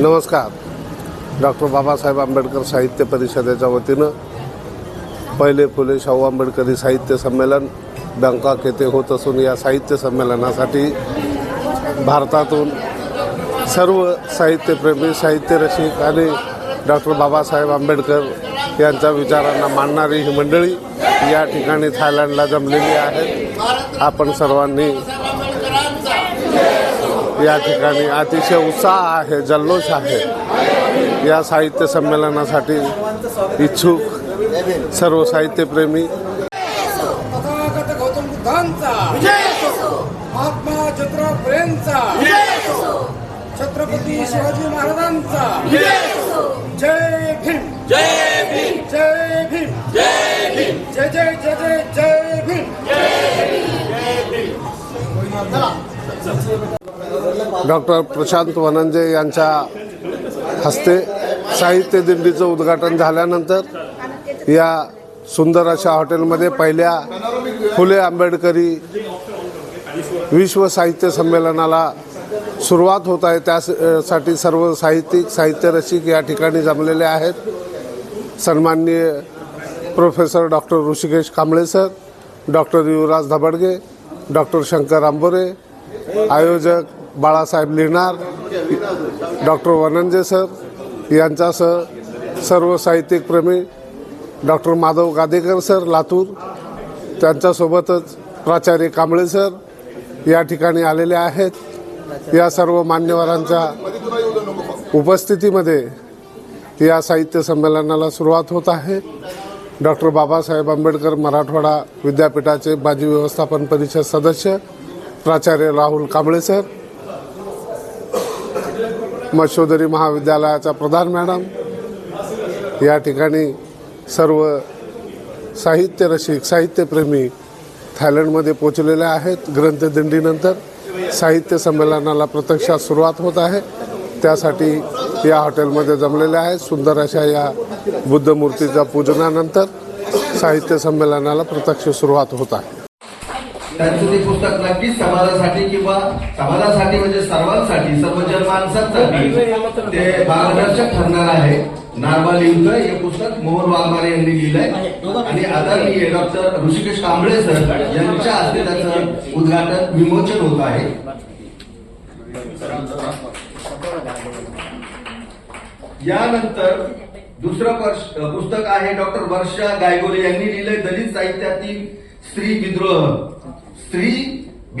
नमस्कार. डॉक्टर बाबासाहेब आंबेडकर साहित्य परिषदेच्या वतीनं पहिले फुले शाहू आंबेडकरी साहित्य संमेलन बँकॉक येथे होत असून या साहित्य संमेलनासाठी भारतातून सर्व साहित्यप्रेमी साहित्य रसिक आणि डॉक्टर बाबासाहेब आंबेडकर यांच्या विचारांना मांडणारी ही मंडळी या ठिकाणी थायलंडला जमलेली आहे. आपण सर्वांनी या ठिकाणी अतिशय उत्साह आहे जल्लोष आहे. या साहित्य संमेलनासाठी इच्छुक सर्व साहित्यप्रेमी. तथागत महात्मा ज्योतिराव फुलेंचा छत्रपती शिवाजी महाराजांचा. जय भीम. जय भीम. जय भीम जय भीम जय जय जय जय जय भीम जय भीम. डॉक्टर प्रशांत वनंजे यांच्या हस्ते साहित्य दिंडीचं उद्घाटन झाल्यानंतर या सुंदर अशा हॉटेलमध्ये पहिल्या फुले आंबेडकरी विश्व साहित्य संमेलनाला सुरुवात होत आहे. त्यासाठी सर्व साहित्यिक साहित्य रसिक या ठिकाणी जमलेले आहेत. सन्माननीय professor doctor Hrishikesh Kamble sir doctor Yuvraj Dhabadge doctor Shankar Ambore आयोजक बाळासाहेब लिहिणार डॉक्टर वनंजे सर यांच्यासह सर्व साहित्यिक प्रेमी डॉक्टर माधव गादेकर सर लातूर त्यांच्यासोबतच प्राचार्य कांबळे सर या ठिकाणी आलेले आहेत. या सर्व मान्यवरांच्या उपस्थितीमध्ये या साहित्य संमेलनाला सुरुवात होत आहे. डॉक्टर बाबासाहेब आंबेडकर मराठवाडा विद्यापीठाचे माजी व्यवस्थापन परिषद सदस्य प्राचार्य राहुल कांबळे सर मशोदरी महाविद्यालयाच्या प्रधान मॅडम. या ठिकाणी सर्व साहित्य रसिक साहित्यप्रेमी थायलंडमध्ये पोचलेले आहेत. ग्रंथदिंडीनंतर साहित्य संमेलनाला प्रत्यक्षात सुरुवात होत आहे. त्यासाठी या हॉटेलमध्ये जमलेले आहेत सुंदर अशा या बुद्धमूर्तीच्या पूजनानंतर साहित्य संमेलनाला प्रत्यक्ष सुरुवात होत आहे. त्यांचं ते पुस्तक नक्कीच समाजासाठी किंवा समाजासाठी म्हणजे सर्वांसाठी सर्व जनमानसांसाठी ते मार्गदर्शक ठरणार आहे. नारबा युद्ध हे पुस्तक मोहन वाघमारे यांनी लिहिलंय. आणि आदरणीय डॉक्टर ऋषिकेश कांबळे सर यांच्या हस्ते त्याचं उद्घाटन विमोचन होत आहे. यानंतर दुसरं पुस्तक आहे डॉक्टर वर्षा गायगोले यांनी लिहिलंय दलित साहित्यातील स्त्री विद्रोह. स्त्री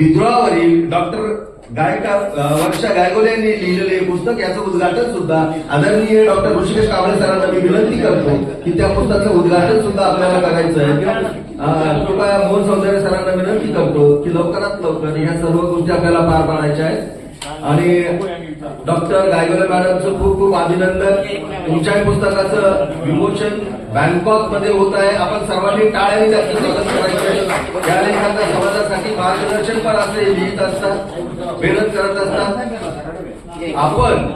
विद्रोहावरील डॉक्टर गायका वर्षा गायगोले यांनी लिहिलेले हे पुस्तक याचं उद्घाटन सुद्धा आदरणीय डॉक्टर ऋषिकेश कांबळे सरांना मी विनंती करतो की त्या पुस्तकाचं उद्घाटन सुद्धा आपल्याला करायचं आहे. कृपया मोहन सौंदर्य सरांना विनंती करतो की लवकरात लवकर ह्या सर्व गोष्टी आपल्याला पार पाडायच्या आहेत. आणि डॉक्टर गायगोले मॅडमचं खूप खूप अभिनंदन. तुमच्याही पुस्तकाचं विमोचन बँकॉकमध्ये होत आहे. आपण सर्वांनी टाळ्याने त्याचं स्वागत करायचं या समाजासाठी मार्गदर्शन पण असे लिहित असतात मेहनत करत असतात. आपण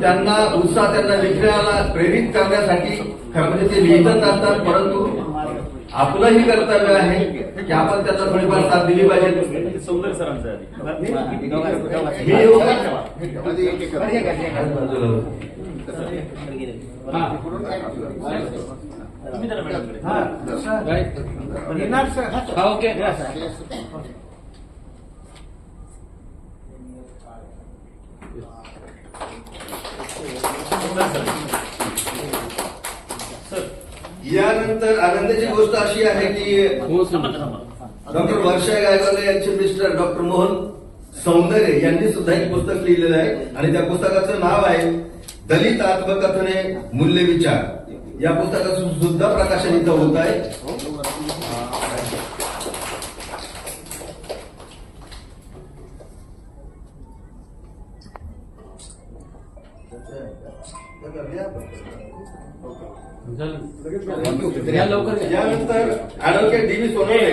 त्यांना उत्साह त्यांना लिखण्याला प्रेरित करण्यासाठी खरं म्हणजे ते लिहितच असतात परंतु आपलंही कर्तव्य आहे की आपण त्यांना थोडीफार साथ दिली पाहिजे. सौंदर्य सरांचं. हा, ओके. यानंतर आनंदाची गोष्ट अशी आहे की थांबा. डॉक्टर वर्षा गायकवाड यांचे मिस्टर डॉक्टर मोहन सौंदर्य यांनी सुद्धा एक पुस्तक लिहिलेलं आहे आणि त्या पुस्तकाचं नाव आहे दलित आत्मकथने मूल्य विचार या पुस्तकाचं सुद्धा प्रकाशन इथं होत आहे. यानंतर D V Sonawane.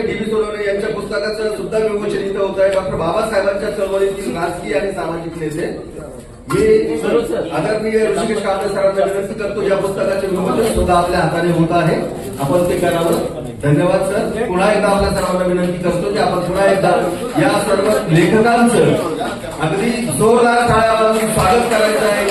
D V यांच्या पुस्तकाचं सुद्धा विमोचन इथं होत आहे. डॉक्टर बाबासाहेबांच्या चळवळीतील राजकीय आणि सामाजिक नेते मी. आदरणीय ऋषिकेश कांबळे सरांना विनंती करतो या पुस्तकाचे विमोचन सुद्धा आपल्या हाताने होत आहे. आपण ते करावं. धन्यवाद सर. पुन्हा एकदा आपल्या सर्वांना विनंती करतो की आपण पुन्हा एकदा या सर्व लेखकांचं अगदी जोरदार टाळ्या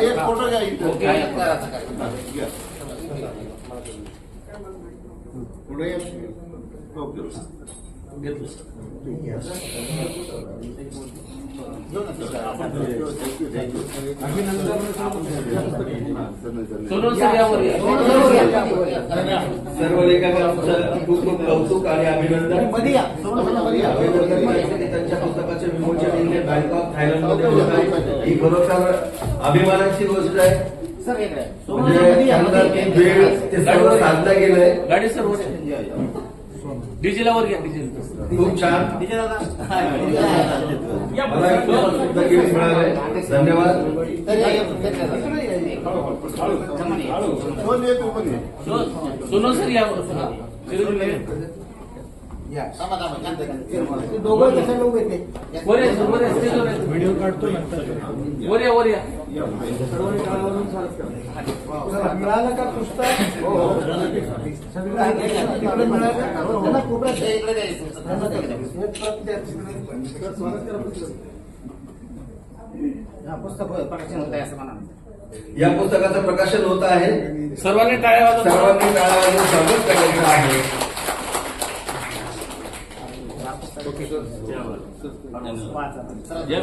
एक फोटो घ्या. पुढे सर्व लेखकांचं खूप खूप कौतुक आणि अभिनंदन। त्यांच्या पुस्तकाचे विमोचन बँक ऑफ़ थायलंड मध्ये होत आहे ही खरोखर अभिमानाची गोष्ट आहे म्हणजे वेळ ते सर्व साधलं गेलंय गाडी सर। वर या. डीजेला वर घ्या डीजेल खूप छान. मला एक सुद्धा गिफ्ट मिळालंय. धन्यवाद. ये, ये. सोनू सर दोघं ते वर या वर या. मिळालं का पुस्तक या पुस्तकाचं प्रकाशन होत आहे. सर्वांनी टाळ्या वाजवा सर्वांनी टाळा वाजवून स्वागत करायचं आहे. जय